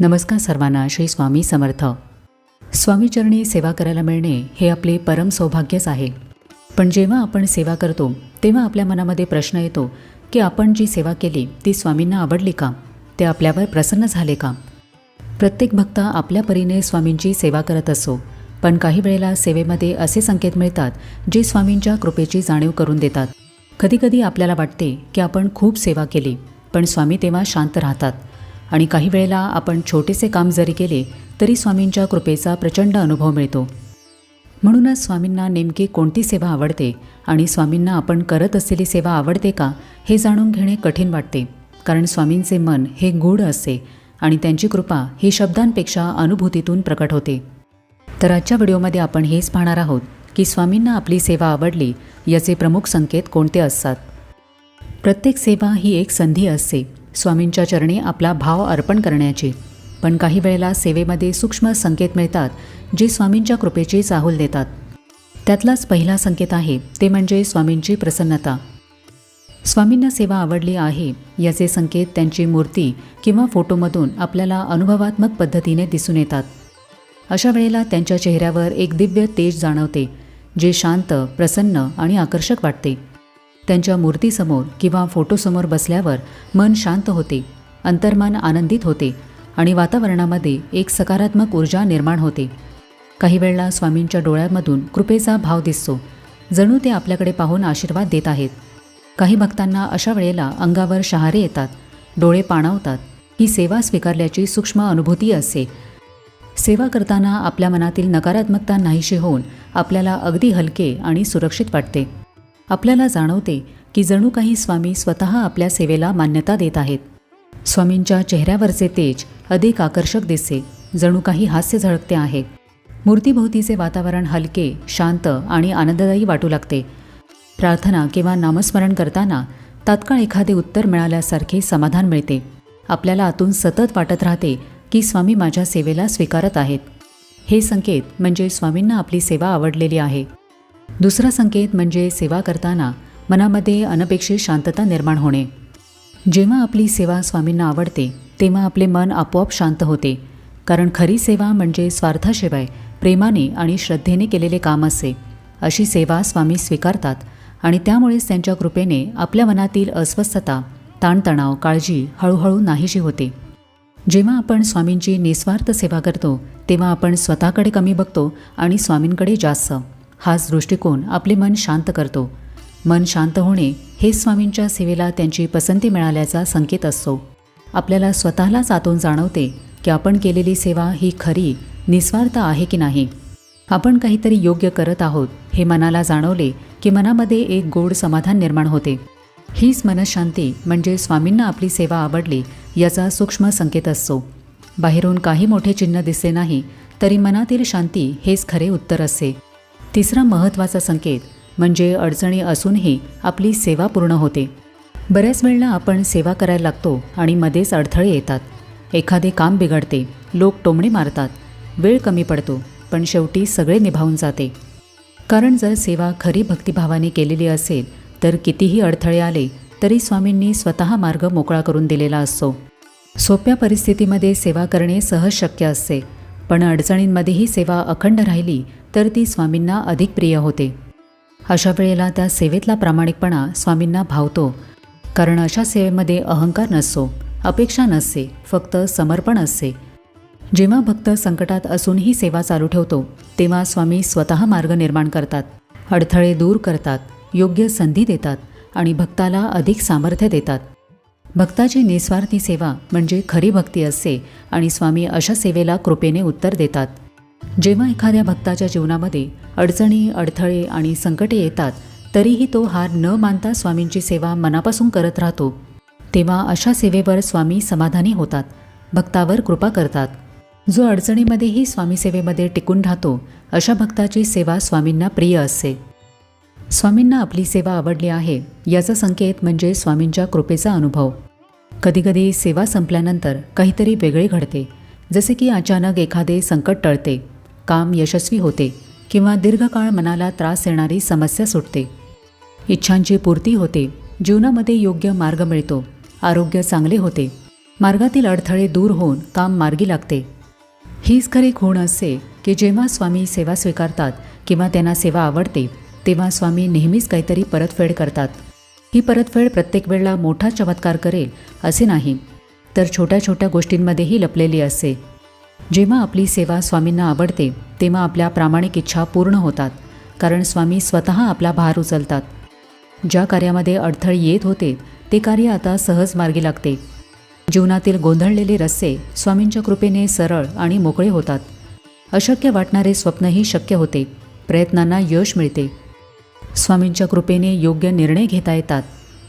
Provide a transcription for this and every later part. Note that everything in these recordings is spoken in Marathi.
नमस्कार सर्वांना श्री स्वामी समर्थ. स्वामीचरणी सेवा करायला मिळणे हे आपले परम सौभाग्यच आहे. पण जेव्हा आपण सेवा करतो तेव्हा आपल्या मनामध्ये प्रश्न येतो की आपण जी सेवा केली ती स्वामींना आवडली का? ते आपल्यावर प्रसन्न झाले का? प्रत्येक भक्त आपल्या परीने स्वामींची सेवा करत असो पण काही वेळेला सेवेमध्ये असे संकेत मिळतात जे स्वामींच्या कृपेची जाणीव करून देतात. कधीकधी आपल्याला वाटते की आपण खूप सेवा केली पण स्वामी तेव्हा शांत राहतात. आणि काही वेळेला आपण छोटेसे काम जरी केले तरी स्वामींच्या कृपेचा प्रचंड अनुभव मिळतो. म्हणूनच स्वामींना नेमकी कोणती सेवा आवडते आणि स्वामींना आपण करत असलेली सेवा आवडते का हे जाणून घेणे कठीण वाटते. कारण स्वामींचे मन हे गूढ असते आणि त्यांची कृपा ही शब्दांपेक्षा अनुभूतीतून प्रकट होते. तर आजच्या व्हिडिओमध्ये आपण हेच पाहणार आहोत की स्वामींना आपली सेवा आवडली याचे प्रमुख संकेत कोणते असतात? प्रत्येक सेवा ही एक संधी असते. स्वामींच्या चरणी आपला भाव अर्पण करण्याची. पण काही वेळेला सेवेमध्ये सूक्ष्म संकेत मिळतात जे स्वामींच्या कृपेची चाहूल देतात. त्यातलाच पहिला संकेत आहे ते म्हणजे स्वामींची प्रसन्नता. स्वामींना सेवा आवडली आहे याचे संकेत त्यांची मूर्ती किंवा फोटोमधून आपल्याला अनुभवात्मक पद्धतीने दिसून येतात. अशा वेळेला त्यांच्या चेहऱ्यावर एक दिव्य तेज जाणवते जे शांत प्रसन्न आणि आकर्षक वाटते. त्यांच्या मूर्तीसमोर किंवा फोटोसमोर बसल्यावर मन शांत होते अंतर्मान आनंदित होते आणि वातावरणामध्ये एक सकारात्मक ऊर्जा निर्माण होते. काही वेळेला स्वामींच्या डोळ्यांमधून कृपेचा भाव दिसतो. जणू ते आपल्याकडे पाहून आशीर्वाद देत आहेत. काही भक्तांना अशा वेळेला अंगावर शहारे येतात डोळे पाणावतात. ही सेवा स्वीकारल्याची सूक्ष्म अनुभूती असते. सेवा करताना आपल्या मनातील नकारात्मकता नाहीशी होऊन आपल्याला अगदी हलके आणि सुरक्षित वाटते. आपल्याला जाणवते की जणू काही स्वामी स्वतः आपल्या सेवेला मान्यता देत आहेत. स्वामींच्या चेहऱ्यावरचे तेज अधिक आकर्षक दिसते. जणू काही हास्य झळकते आहे. मूर्तीभोवतीचे वातावरण हलके शांत आणि आनंददायी वाटू लागते. प्रार्थना किंवा नामस्मरण करताना तात्काळ एखादे उत्तर मिळाल्यासारखे समाधान मिळते. आपल्याला आतून सतत वाटत राहते की स्वामी माझ्या सेवेला स्वीकारत आहेत. हे संकेत म्हणजे स्वामींना आपली सेवा आवडलेली आहे. दुसरा संकेत म्हणजे सेवा करताना मनामध्ये अनपेक्षित शांतता निर्माण होणे. जेव्हा आपली सेवा स्वामींना आवडते तेव्हा आपले मन आपोआप शांत होते. कारण खरी सेवा म्हणजे स्वार्थाशिवाय प्रेमाने आणि श्रद्धेने केलेले काम असते अशी सेवा स्वामी स्वीकारतात आणि त्यामुळेच त्यांच्या कृपेने आपल्या मनातील अस्वस्थता ताणतणाव काळजी हळूहळू नाहीशी होते. जेव्हा आपण स्वामींची निस्वार्थ सेवा करतो तेव्हा आपण स्वतःकडे कमी बघतो आणि स्वामींकडे जास्त. हाच दृष्टिकोन आपले मन शांत करतो. मन शांत होणे हे स्वामींच्या सेवेला त्यांची पसंती मिळाल्याचा संकेत असतो. आपल्याला स्वतःलाच आतून जाणवते की आपण केलेली सेवा ही खरी निस्वार्थ आहे की नाही. आपण काहीतरी योग्य करत आहोत हे मनाला जाणवले की मनामध्ये एक गोड समाधान निर्माण होते. हीच मनशांती म्हणजे स्वामींना आपली सेवा आवडली याचा सूक्ष्म संकेत असतो. बाहेरून काही मोठे चिन्ह दिसले नाही तरी मनातील शांती हेच खरे उत्तर असते. तिसरा महत्त्वाचा संकेत म्हणजे अडचणी असूनही आपली सेवा पूर्ण होते. बऱ्याच वेळेला आपण सेवा करायला लागतो आणि मध्येच अडथळे येतात. एखादे काम बिघडते लोक टोमणे मारतात वेळ कमी पडतो पण शेवटी सगळे निभावून जाते. कारण जर सेवा खरी भक्तिभावाने केलेली असेल तर कितीही अडथळे आले तरी स्वामींनी स्वतः मार्ग मोकळा करून दिलेला असतो. सोप्या परिस्थितीमध्ये सेवा करणे सहज शक्य असते. पण अडचणींमध्येही सेवा अखंड राहिली तर ती स्वामींना अधिक प्रिय होते. अशा वेळेला त्या सेवेतला प्रामाणिकपणा स्वामींना भावतो. कारण अशा सेवेमध्ये अहंकार नसतो अपेक्षा नसते फक्त समर्पण असते. जेव्हा भक्त संकटात असूनही सेवा चालू ठेवतो तेव्हा स्वामी स्वतः मार्ग निर्माण करतात अडथळे दूर करतात योग्य संधी देतात आणि भक्ताला अधिक सामर्थ्य देतात. भक्ताची निस्वार्थी सेवा म्हणजे खरी भक्ती असते आणि स्वामी अशा सेवेला कृपेने उत्तर देतात. जेव्हा एखाद्या भक्ताच्या जीवनामध्ये अडचणी अडथळे आणि संकटे येतात तरीही तो हार न मानता स्वामींची सेवा मनापासून करत राहतो. तेव्हा अशा सेवेवर स्वामी समाधानी होतात भक्तावर कृपा करतात. जो अडचणीमध्येही स्वामी सेवेमध्ये टिकून राहतो अशा भक्ताची सेवा स्वामींना प्रिय असते. स्वामींना आपली सेवा आवडली आहे याचा संकेत म्हणजे स्वामींच्या कृपेचा अनुभव. कधीकधी सेवा संपल्यानंतर काहीतरी वेगळे घडते जसे की अचानक एखादे संकट टळते काम यशस्वी होते किंवा दीर्घकाळ मनाला त्रास देणारी समस्या सुटते. इच्छांची पूर्ती होते जीवनामध्ये योग्य मार्ग मिळतो आरोग्य चांगले होते मार्गातील अडथळे दूर होऊन काम मार्गी लागते. हीच खरी खूण असते की जेव्हा स्वामी सेवा स्वीकारतात किंवा त्यांना सेवा आवडते तेव्हा स्वामी नेहमीच काहीतरी परतफेड करतात. ही परतफेड प्रत्येक वेळेला मोठा चमत्कार करेल असे नाही तर छोट्या छोट्या गोष्टींमध्येही लपलेली असते जेव्हा आपली सेवा स्वामींना आवडते तेव्हा आपल्या प्रामाणिक इच्छा पूर्ण होतात कारण स्वामी स्वतः आपला भार उचलतात. ज्या कार्यामध्ये अडथळे येत होते ते कार्य आता सहज मार्गी लागते. जीवनातील गोंधळलेले रस्ते स्वामींच्या कृपेने सरळ आणि मोकळे होतात. अशक्य वाटणारे स्वप्नही शक्य होते प्रयत्नांना यश मिळते. स्वामींच्या कृपेने योग्य निर्णय घेता येतात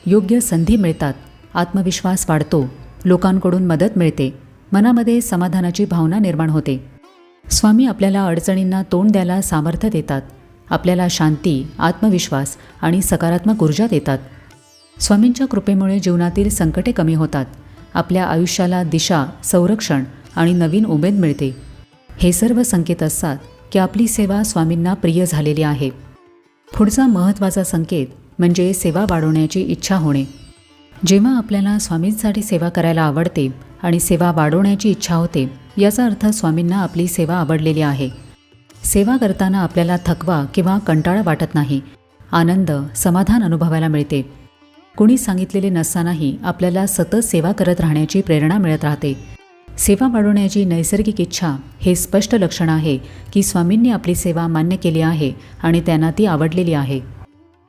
योग्य संधी मिळतात आत्मविश्वास वाढतो लोकांकडून मदत मिळते मनामध्ये समाधानाची भावना निर्माण होते. स्वामी आपल्याला अडचणींना तोंड द्यायला सामर्थ्य देतात आपल्याला शांती आत्मविश्वास आणि सकारात्मक ऊर्जा देतात. स्वामींच्या कृपेमुळे जीवनातील संकटे कमी होतात आपल्या आयुष्याला दिशा संरक्षण आणि नवीन उमेद मिळते. हे सर्व संकेत असतात की आपली सेवा स्वामींना प्रिय झालेली आहे. पुढचा महत्त्वाचा संकेत म्हणजे सेवा वाढवण्याची इच्छा होणे. जेव्हा आपल्याला स्वामींसाठी सेवा करायला आवडते आणि सेवा वाढवण्याची इच्छा होते याचा अर्थ स्वामींना आपली सेवा आवडलेली आहे. सेवा करताना आपल्याला थकवा किंवा कंटाळा वाटत नाही. आनंद समाधान अनुभवायला मिळते. कुणी सांगितलेले नसतानाही आपल्याला सतत सेवा करत राहण्याची प्रेरणा मिळत राहते. सेवा वाढवण्याची नैसर्गिक इच्छा हे स्पष्ट लक्षण आहे की स्वामींनी आपली सेवा मान्य केली आहे आणि त्यांना ती आवडलेली आहे.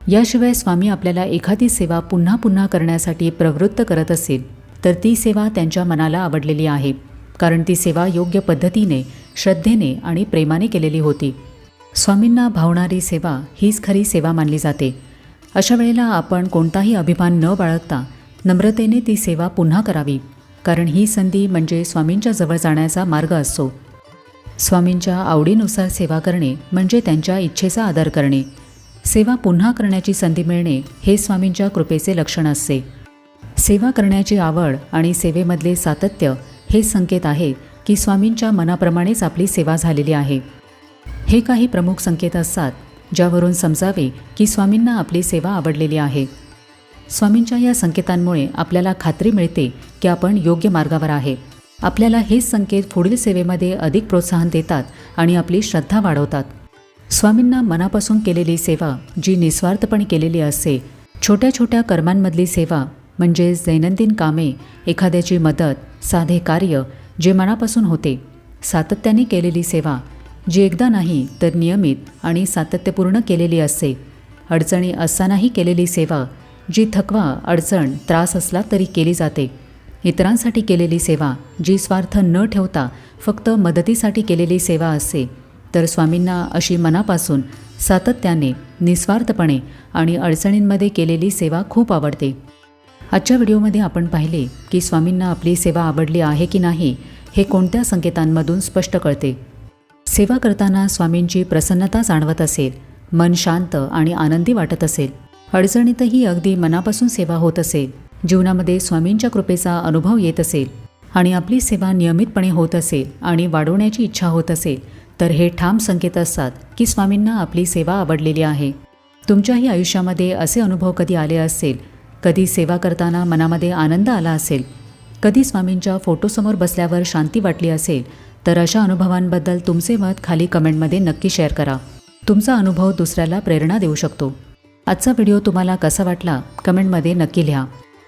याशिवाय स्वामी आपल्याला एखादी सेवा पुन्हा पुन्हा करण्यासाठी प्रवृत्त करत असेल तर ती सेवा त्यांच्या मनाला आवडलेली आहे कारण ती सेवा योग्य पद्धतीने श्रद्धेने आणि प्रेमाने केलेली होती. स्वामींना भावणारी सेवा हीच खरी सेवा मानली जाते. अशा वेळेला आपण कोणताही अभिमान न बाळगता नम्रतेने ती सेवा पुन्हा करावी. कारण ही संधी म्हणजे स्वामींच्या जवळ जाण्याचा मार्ग असतो स्वामींच्या आवडीनुसार सेवा करणे म्हणजे त्यांच्या इच्छेचा आदर करणे. सेवा पुन्हा करण्याची संधी मिळणे हे स्वामींच्या कृपेचे लक्षण असते. सेवा करण्याची आवड आणि सेवेमधले सातत्य हे संकेत आहे की स्वामींच्या मनाप्रमाणेच आपली सेवा झालेली आहे. हे काही प्रमुख संकेत असतात ज्यावरून समजावे की स्वामींना आपली सेवा आवडलेली आहे. स्वामींच्या या संकेतांमुळे आपल्याला खात्री मिळते की आपण योग्य मार्गावर आहे. आपल्याला हेच संकेत पुढील सेवेमध्ये अधिक प्रोत्साहन देतात आणि आपली श्रद्धा वाढवतात. स्वामींना मनापासून केलेली सेवा जी निस्वार्थपणे केलेली असते छोट्या छोट्या कर्मांमधली सेवा म्हणजेच दैनंदिन कामे एखाद्याची मदत साधे कार्य जे मनापासून होते. सातत्याने केलेली सेवा जी एकदा नाही तर नियमित आणि सातत्यपूर्ण केलेली असते. अडचणी असतानाही केलेली सेवा जी थकवा अडचण त्रास असला तरी केली जाते. इतरांसाठी केलेली सेवा जी स्वार्थ न ठेवता फक्त मदतीसाठी केलेली सेवा असते. तर स्वामींना अशी मनापासून सातत्याने निस्वार्थपणे आणि अडचणींमध्ये केलेली सेवा खूप आवडते. आजच्या व्हिडिओमध्ये आपण पाहिले की स्वामींना आपली सेवा आवडली आहे की नाही हे कोणत्या संकेतांमधून स्पष्ट कळते. सेवा करताना स्वामींची प्रसन्नता जाणवत असेल मन शांत आणि आनंदी वाटत असेल. अडचणीतही अगदी मनापासून सेवा होत असेल. जीवनामध्ये स्वामींच्या कृपेचा अनुभव येत असेल आणि आपली सेवा नियमितपणे होत असेल आणि वाढवण्याची इच्छा होत असेल तर हे ठाम संकेत असतात की स्वामींना आपली सेवा आवडलेली आहे. तुमच्याही आयुष्यामध्ये असे अनुभव कधी आले असेल? कधी सेवा करताना मनामध्ये आनंद आला असेल? कधी स्वामींच्या फोटोसमोर बसल्यावर शांती वाटली असेल? तर अशा अनुभवांबद्दल तुमचे मत खाली कमेंटमध्ये नक्की शेअर करा. तुमचा अनुभव दुसऱ्याला प्रेरणा देऊ शकतो. आजचा व्हिडिओ तुम्हाला कसा वाटला? कमेंटमध्ये नक्की लिहा.